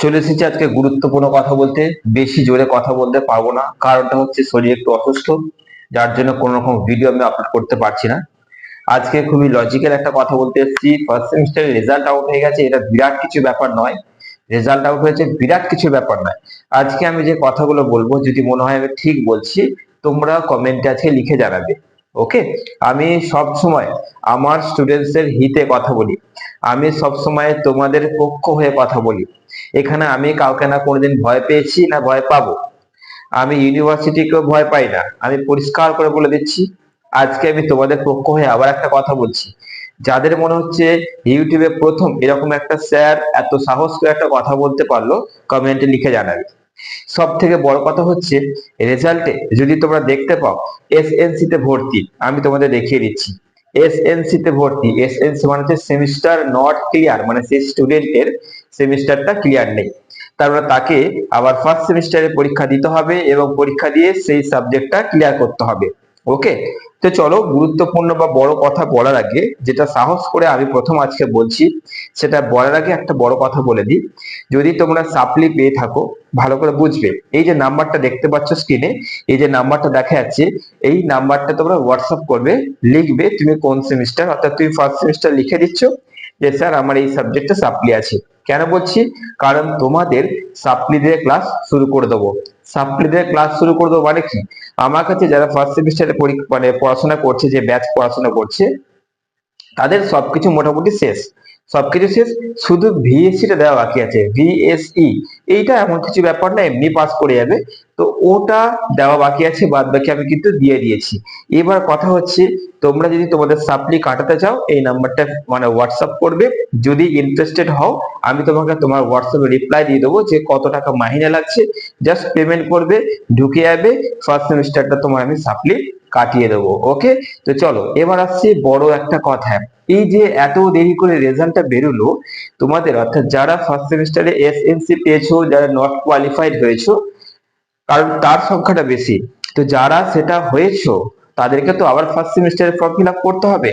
চলে এসেছি আজকে গুরুত্বপূর্ণ কথা বলতে। বেশি জোরে কথা বলতে পারব না। কারণটা হচ্ছে শরীর একটু অসুস্থ, যার জন্য কোনো রকম ভিডিও আমি আপলোড করতে পারছি না। আজকে খুবই লজিক্যাল একটা কথা বলতে এসেছি। ফার্স্ট সেমিস্টারের রেজাল্ট আউট হয়ে গেছে। এটা বিরাট কিছু ব্যাপার নয়। রেজাল্ট আউট হয়েছে বিরাট কিছু ব্যাপার নয়। আজকে আমি যে কথাগুলো বলব, যদি মনে হয় আমি ঠিক বলছি, তোমরা কমেন্টে আজকে লিখে জানাবে। ওকে আমি সব সময় আমার স্টুডেন্টসের হিতে কথা বলি। আমি সব সময় তোমাদের পক্ষ হয়ে কথা বলি। এখানে আমি কাউকে না কোনোদিন ভয় পেয়েছি, না ভয় পাবো। আমি ইউনিভার্সিটিকেও ভয় পাই না। আমি পরিষ্কার করে বলে দিচ্ছি, আজকে আমি তোমাদের পক্ষ হয়ে আবার একটা কথা বলছি। যাদের মনে হচ্ছে ইউটিউবে প্রথম এরকম একটা স্যার এত সাহস করে একটা কথা বলতে পারল, কমেন্টে লিখে জানাবে। সব থেকে বড় কথা হচ্ছে, রেজাল্টে যদি তোমরা দেখতে পাও এস এসএনসি তে ভর্তি, আমি তোমাদের দেখিয়ে দিচ্ছি। এসএনসি তে ভর্তি। এসএনসি মানে হচ্ছে সেমিস্টার নট ক্লিয়ার মানে সেই স্টুডেন্টের সেমিস্টারটা ক্লিয়ার নেই। তারপরে তাকে আবার ফার্স্ট সেমিস্টারে পরীক্ষা দিতে হবে এবং পরীক্ষা দিয়ে সেই সাবজেক্টটা ক্লিয়ার করতে হবে। ওকে তো চলো গুরুত্বপূর্ণ বা বড় কথা বলার আগে যেটা সাহস করে আমি প্রথম আজকে বলছি, সেটা বলার আগে একটা বড় কথা বলে দিই। যদি তোমরা সাপ্লি পেয়ে থাকো, ভালো করে বুঝবে। এই যে নাম্বারটা দেখতে পাচ্ছ স্ক্রিনে এই যে নাম্বারটা দেখা যাচ্ছে, এই নাম্বারটা তোমরা হোয়াটসঅ্যাপ করবে, লিখবে তুমি কোন সেমিস্টার অর্থাৎ তুমি ফার্স্ট সেমিস্টার লিখে দিচ্ছ যে, স্যার, আমার এই সাবজেক্টে সাপ্লি আছে। কেন বলছি? কারণ তোমাদের সাপ্লি দিয়ে ক্লাস শুরু করে দেবো। সাপ্লি দিয়ে ক্লাস শুরু করে দেবো মানে কি? আমার কাছে যারা ফার্স্ট সেমিস্টারে মানে পড়াশোনা করছে, যে ব্যাচ পড়াশোনা করছে, তাদের সবকিছু মোটামুটি শেষ। সবকিছু শেষ। শুধু ভিএসসি টা দেওয়া বাকি আছে। ভিএসই এইটা এমন কিছু ব্যাপার না, এমনি পাস করে যাবে। তো ওটা দেওয়া বাকি আছে, বাদ বাকি আমি কিন্তু দিয়ে দিয়েছি। এবার কথা হচ্ছে, তোমরা যদি তোমাদের সাপ্লি কাটাতে চাও, এই নাম্বারটা মানে হোয়াটসঅ্যাপ করবে। যদি ইন্টারেস্টেড হও, আমি তোমাকে তোমার হোয়াটসঅ্যাপে রিপ্লাই দিয়ে দেবো যে কত টাকা মাহিনে লাগছে। জাস্ট পেমেন্ট করবে, ঢুকে যাবে ফার্স্ট সেমিস্টারটা তোমার আমি সাপ্লি কাটিয়ে দেবো ওকে তো চলো, এবার আসছি বড় একটা কথা। এই যে এত দেরি করে রেজাল্টটা বেরোলো, তোমাদের অর্থাৎ যারা ফার্স্ট সেমিস্টারে এসএনসি পেয়েছ, যারা নট কোয়ালিফাইড হয়েছো, কারণ তার সংখ্যাটা বেশি, তো যারা সেটা হয়েছো, তাদেরকে তো আবার ফার্স্ট সেমিস্টারে ফর্ম ফিল করতে হবে,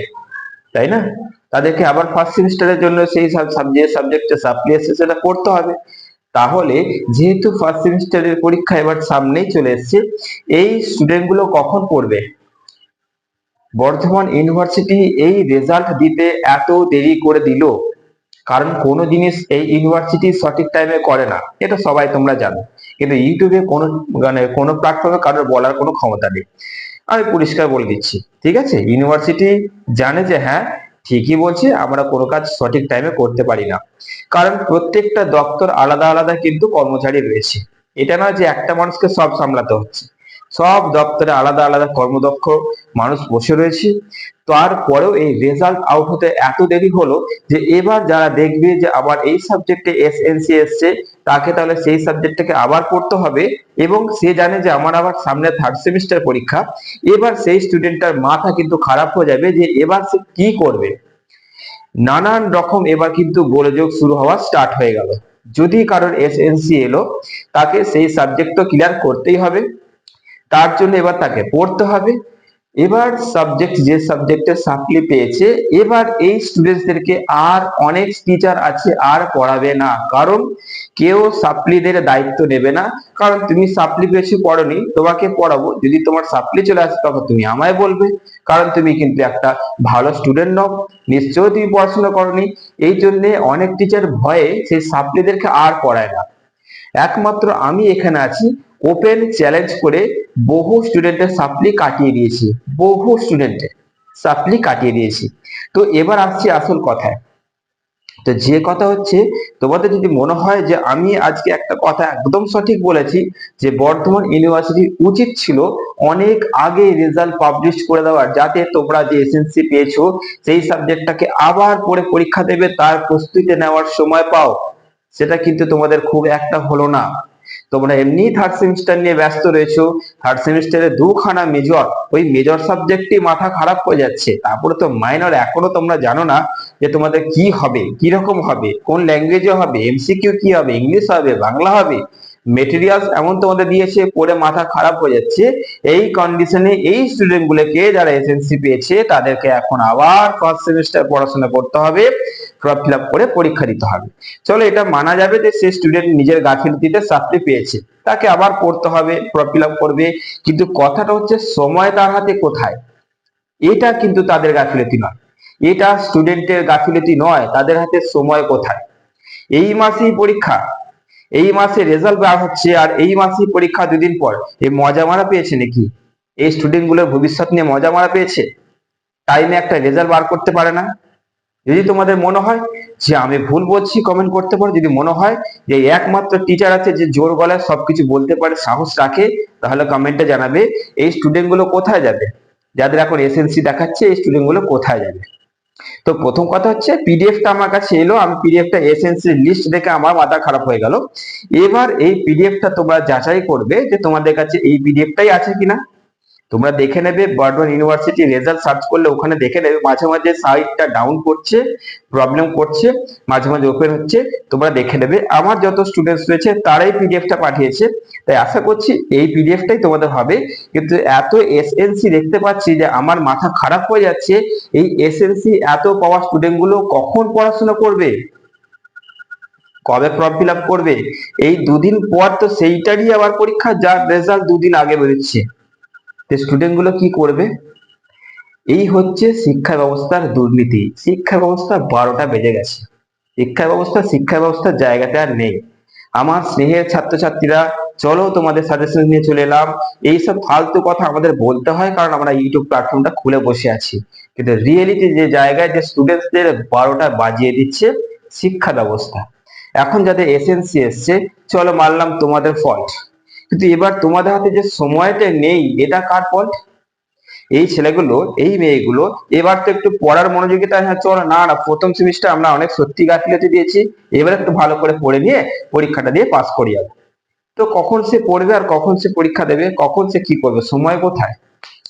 তাই না? তাদেরকে আবার ফার্স্ট সেমিস্টারের জন্য সেই সাবজেক্ট সাবজেক্টে সাপ্লি এসে সেটা করতে হবে। তাহলে যেহেতু ফার্স্ট সেমিস্টারের পরীক্ষা এবার সামনেই চলে এসছে, এই স্টুডেন্টগুলো কখন পড়বে? বর্ধমান ইউনিভার্সিটি এই রেজাল্ট দিতে এত দেরি করে দিল, কারণ কোনো জিনিস এই ইউনিভার্সিটি সঠিক টাইমে করে না, এটা সবাই তোমরা জানো। কিন্তু ইউটিউবে কোনো মানে কোনো প্ল্যাটফর্মে কারোর বলার কোনো ক্ষমতা নেই। আমি পরিষ্কার বলে দিচ্ছি, ঠিক আছে? ইউনিভার্সিটি জানে যে হ্যাঁ ঠিকই বলছে, আমরা কোনো কাজ সঠিক টাইমে করতে পারি না। কারণ প্রত্যেকটা দপ্তর আলাদা আলাদা কিন্তু কর্মচারী রয়েছে। এটা না যে একটা মানুষকে সব সামলাতে হচ্ছে। সব দপ্তরে আলাদা আলাদা কর্মদক্ষ মানুষ বসে রয়েছে। তারপরেও এই রেজাল্ট আউট হতে এত দেরি হলো যে এবার যারা দেখবে যে আবার এই সাবজেক্টে এসএনসি এসছে তাকে তাহলে সেই সাবজেক্টটাকে আবার পড়তে হবে এবং সে জানে যে আমার আবার সামনে থার্ড সেমিস্টার পরীক্ষা। এবার সেই স্টুডেন্টটার মাথা কিন্তু খারাপ হয়ে যাবে যে এবার সে কি করবে? নানান রকম এবার কিন্তু গোলযোগ শুরু হওয়া স্টার্ট হয়ে গেল। যদি কারোর এসএনসি এলো, তাকে সেই সাবজেক্ট তো ক্লিয়ার করতেই হবে। তার জন্য এবার তাকে পড়তে হবে। এবার সাবজেক্ট যে সাবজেক্টে সাপ্লি পেয়েছে, এবার এই স্টুডেন্টসদেরকে আর অনেক টিচার আছে আর পড়াবে না। কারণ কেউ সাপ্লিদের দায়িত্ব নেবে না। কারণ তুমি সাপ্লি পেয়েছ পড়নি, তোমাকে পড়াবো। যদি তোমার সাপ্লি চলে আসে, তখন তুমি আমায় বলবে। কারণ তুমি কিন্তু একটা ভালো স্টুডেন্ট নও। নিশ্চয়ই তুমি পড়াশোনা করনি। এই জন্য অনেক টিচার ভয়ে সেই সাপ্লিদেরকে আর পড়ায় না। একমাত্র আমি এখানে আছি। ওপেন চ্যালেঞ্জ করে বহু স্টুডেন্টের সাপ্লি কাটিয়ে দিয়েছি, বহু স্টুডেন্টের সাপ্লি কাটিয়ে দিয়েছি। তো এবার আসছি আসল কথায়। তো যে কথা হচ্ছে, তোমাদের যদি মনে হয় যে আমি আজকে একটা কথা একদম সঠিক বলেছি, যে বর্ধমান ইউনিভার্সিটি উচিত ছিল অনেক আগে রেজাল্ট পাবলিশ করে দেওয়ার যাতে তোমরা যে এসএনসি পেয়েছ, সেই সাবজেক্টটাকে আবার পড়ে পরীক্ষা দেবে, তার প্রস্তুতি নেওয়ার সময় পাও। সেটা কিন্তু তোমাদের খুব একটা হলো না। তোমরা এমনি থার্ড সেমিস্টার নিয়ে ব্যস্ত রয়েছো থার্ড সেমিস্টারে দুখানা মেজর ওই মেজর সাবজেক্টই মাথা খারাপ হয়ে যাচ্ছে। তারপরে তো মাইনর এখনও তোমরা জানো না যে তোমাদের কি হবে কি রকম হবে, কোন ল্যাঙ্গুয়েজে হবে এমসিকিউ কি হবে ইংলিশ হবে, বাংলা হবে। মেটেরিয়ালস এমন তোমাদের দিয়েছে, পড়ে মাথা খারাপ হয়ে যাচ্ছে। এই কন্ডিশনে এই স্টুডেন্ট গুলোকে যারা এসএনসি পেয়েছে, তাদেরকে এখন আবার ফার্স্ট সেমিস্টার পড়াশোনা করতে হবে ফর্ম ফিল করে পরীক্ষা দিতে হবে। চলো, এটা মানা যাবে যে সে স্টুডেন্ট নিজের গাফিলতিতে সাপ্লি পেয়েছে। তাকে আবার পড়তে হবে ফর্ম ফিল করবে। কিন্তু কথাটা হচ্ছে, সময় তার হাতে কোথায়? এটা কিন্তু তাদের গাফিলতি নয়। এটা স্টুডেন্টের গাফিলতি নয়, তাদের হাতে সময় কোথায়? এই মাসেই পরীক্ষা। এই মাসে রেজাল্ট বার হচ্ছে আর এই মাসেই পরীক্ষা দুদিন পর। এই মজা মারা পেয়েছে নাকি? এই স্টুডেন্টগুলোর ভবিষ্যৎ নিয়ে মজা মারা পেয়েছে? টাইমে একটা রেজাল্ট বার করতে পারে না। যদি তোমাদের মনে হয় যে আমি ভুল বলছি কমেন্ট করতে পারো। যদি মনে হয় যে একমাত্র টিচার আছে যে জোর গলায় সবকিছু বলতে পারে, সাহস রাখে, তাহলে কমেন্টে জানাবে, এই স্টুডেন্টগুলো কোথায় যাবে? যাদের এখন এসএনসি দেখাচ্ছে, এই স্টুডেন্টগুলো কোথায় যাবে? তো প্রথম কথা হচ্ছে পিডিএফটা আমার কাছে এলো, আমি পিডিএফটা এসএনসি লিস্ট দেখে আমার মাথা খারাপ হয়ে গেল। এবার এই পিডিএফটা তোমরা যাচাই করবে যে তোমাদের কাছে এই পিডিএফটাই আছে কিনা। তোমরা দেখে নেবে বর্ধমান ইউনিভার্সিটি রেজাল্ট সার্চ করলে ওখানে দেখে নেবে মাঝে মাঝে সাইটটা ডাউন করছে প্রবলেম করছে, মাঝে মাঝে ওপেন হচ্ছে, তোমরা দেখে নেবে। আমার যত স্টুডেন্টস রয়েছে তারাই পিডিএফটা পাঠিয়েছে। তাই আশা করছি এই পিডিএফটাই তোমাদের হবে। কিন্তু এত এসএনসি দেখতে পাচ্ছি যে আমার মাথা খারাপ হয়ে যাচ্ছে। এই এসএনসি এত পাওয়া স্টুডেন্টগুলো কখন পড়াশোনা করবে? কবে ফর্ম ফিল করবে? এই দুদিন পর তো সেইটারই আবার পরীক্ষা, যার রেজাল্ট দুদিন আগে বেরোচ্ছে। তো স্টুডেন্টগুলো কি করবে? এই হচ্ছে শিক্ষা ব্যবস্থার দুর্নীতি। শিক্ষা ব্যবস্থা বারোটা বেজে গেছে। শিক্ষা ব্যবস্থা শিক্ষা ব্যবস্থার জায়গাতে আর নেই। আমার স্নেহের ছাত্রছাত্রীরা, চলো তোমাদের সাজেশন নিয়ে চলে এলাম। এইসব ফালতু কথা আমাদের বলতে হয়, কারণ আমরা ইউটিউব প্ল্যাটফর্মটা খুলে বসে আছি। কিন্তু রিয়েলিটি যে জায়গায় যে স্টুডেন্টসদের বারোটা বাজিয়ে দিচ্ছে শিক্ষা ব্যবস্থা। এখন যাদের এসএনসি এসছে, চলো মানলাম তোমাদের ফল্ট কিন্তু এবার তোমাদের হাতে যে সময়টা নেই, এটা কার ফল্ট এই ছেলেগুলো, এই মেয়েগুলো, এবার তো একটু পড়ার মনোযোগিতা হ্যাঁ চলো না না, প্রথম সেমিস্টার আমরা অনেক সত্যি গাফিলতি দিয়েছি, এবার একটু ভালো করে পড়ে নিয়ে পরীক্ষাটা দিয়ে পাস করি যাব তো কখন সে পড়বে আর কখন সে পরীক্ষা দেবে, কখন সে কি করবে, সময় কোথায়?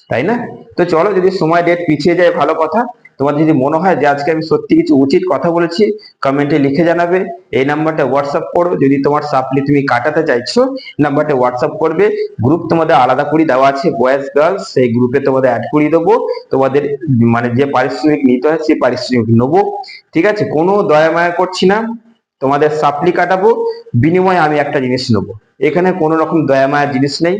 তাই না? তো চলো যদি সময় ডেট পিছিয়ে যায়, ভালো কথা। তোমার যদি মনে হয় যে আজকে আমি সত্যি কিছু উচিত কথা বলেছি কমেন্টে লিখে জানাবে। এই নাম্বারটা হোয়াটসঅ্যাপ করো। যদি তোমার সাপ্লি তুমি কাটাতে চাইছো নাম্বারটা হোয়াটসঅ্যাপ করবে। গ্রুপ তোমাদের আলাদা করে দেওয়া আছে বয়েজ গার্লস সেই গ্রুপে তোমাদের অ্যাড করিয়ে দেবো। তোমাদের মানে যে পারিশ্রমিক নিতে হয়, সেই পারিশ্রমিক নেব। ঠিক আছে? কোনো দয়া মায়া করছি না। তোমাদের সাপ্লি কাটাবো। বিনিময়ে আমি একটা জিনিস নেব। এখানে কোনো রকম দয়া মায়ার জিনিস নেই,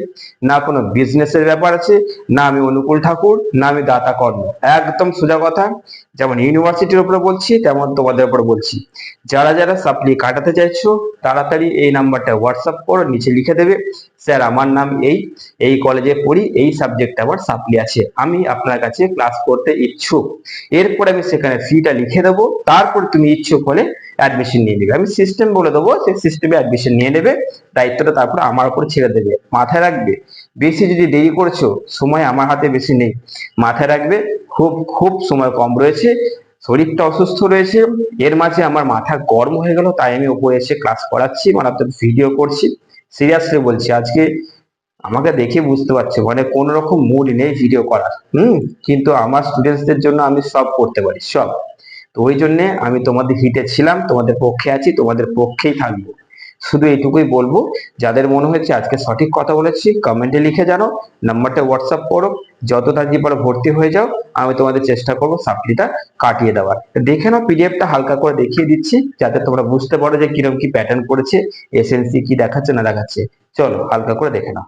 না কোনো বিজনেসের ব্যাপার আছে, না আমি অনুকূল ঠাকুর, না আমি দাতা কর্ম। একদম সোজা কথা, যেমন ইউনিভার্সিটির উপরে বলছি, তেমন তোমাদের উপর বলছি। যারা যারা সাপ্লি কাটাতে চাইছো, তাড়াতাড়ি এই নাম্বারটা হোয়াটসঅ্যাপ করো, নিচে লিখে দেবে, স্যার, আমার নাম এই এই কলেজে পড়ি, এই সাবজেক্টে আমার সাপ্লি আছে, আমি আপনার কাছে ক্লাস করতে ইচ্ছুক। এরপরে আমি সেখানে ফিটা লিখে দেবো, তারপর তুমি ইচ্ছুক হলে অ্যাডমিশন নিয়ে নেবে। আমি সিস্টেম বলে দেবো, সেই সিস্টেমে অ্যাডমিশন নিয়ে নেবে দায়িত্বটা তারপর আমার উপর ছেড়ে দেবে। মাথায় রাখবে, বেশি যদি দেরি করছ, সময় আমার হাতে বেশি নেই। মাথায় রাখবে, খুব খুব সময় কম রয়েছে, শরীরটা অসুস্থ রয়েছে, এর মাঝে আমার মাথা গরম হয়ে গেল, তাই আমি ওপরে এসে ক্লাস করাচ্ছি মানে আপনার ভিডিও করছি। সিরিয়াসলি বলছি, আজকে আমাকে দেখে বুঝতে পারছ মানে কোন রকম মুড নেই ভিডিও করার। হুম? কিন্তু আমার স্টুডেন্টসদের জন্য আমি সব করতে পারি, সব। তো ওই জন্যে আমি তোমাদের হিটে ছিলাম, তোমাদের পক্ষে আছি, তোমাদের পক্ষেই থাকব। শুধু এইটুকুই বলব, যাদের মনে হচ্ছে আজকে সঠিক কথা বলেছি কমেন্টে লিখে জানো নাম্বারটা হোয়াটসঅ্যাপ করো যত তাড়াতাড়ি পারো ভর্তি হয়ে যাও, আমি তোমাদের চেষ্টা করব সাপ্লিটা কাটিয়ে দেওয়ার। দেখে নাও পিডিএফটা হালকা করে দেখিয়ে দিচ্ছি, যাতে তোমরা বুঝতে পারো যে কীরকম কি প্যাটার্ন করেছে এসএনসি কি দেখাচ্ছে না দেখাচ্ছে। চলো, হালকা করে দেখে নাও।